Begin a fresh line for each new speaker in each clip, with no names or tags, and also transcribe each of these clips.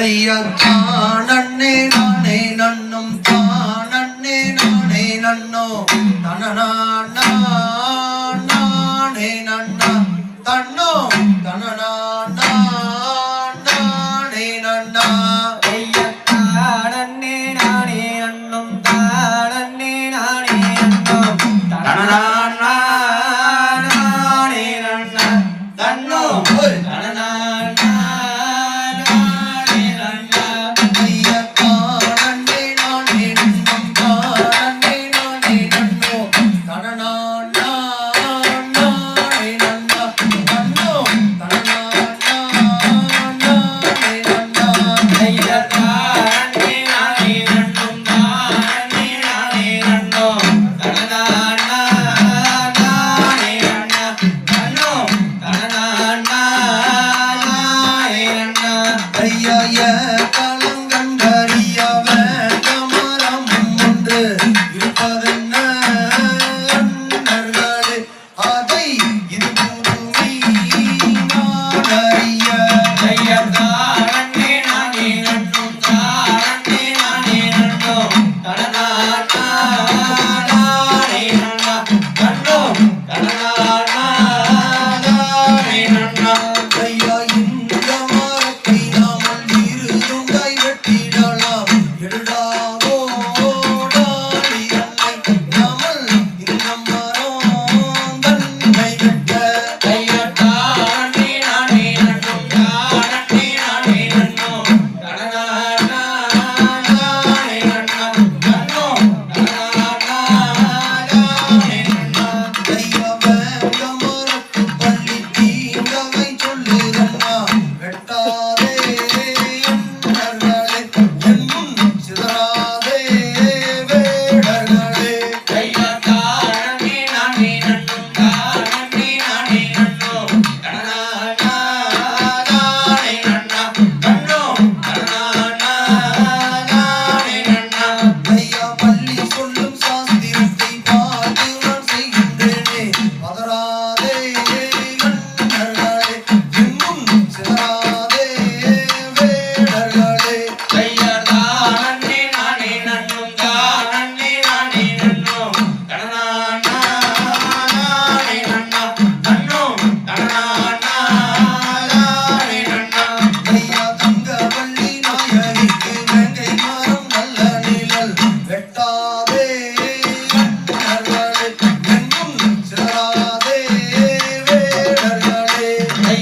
കാണണ്ണേ നാണേ നണ്ണും കാണണ്ണേ നാണേ നണ്ണോ. തണനാണേ നണ്ണ. തണ്ണോ. തണനാണേ നണ്ണ.
കാണണ്ണേ നാണേ അണ്ണും കാണണ്ണേ നാണേ അണ്ണോ തണനാ
ஐயா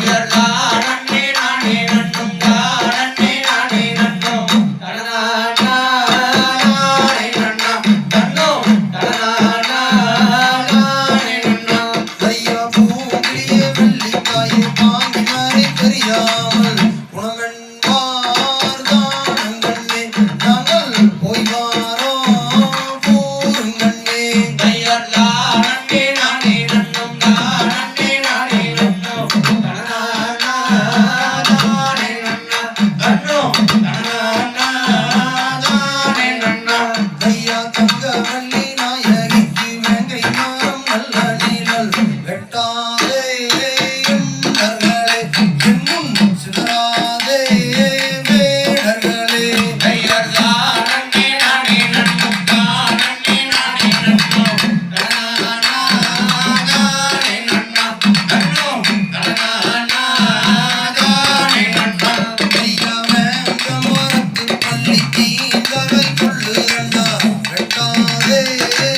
Yeah.
Ei, ei.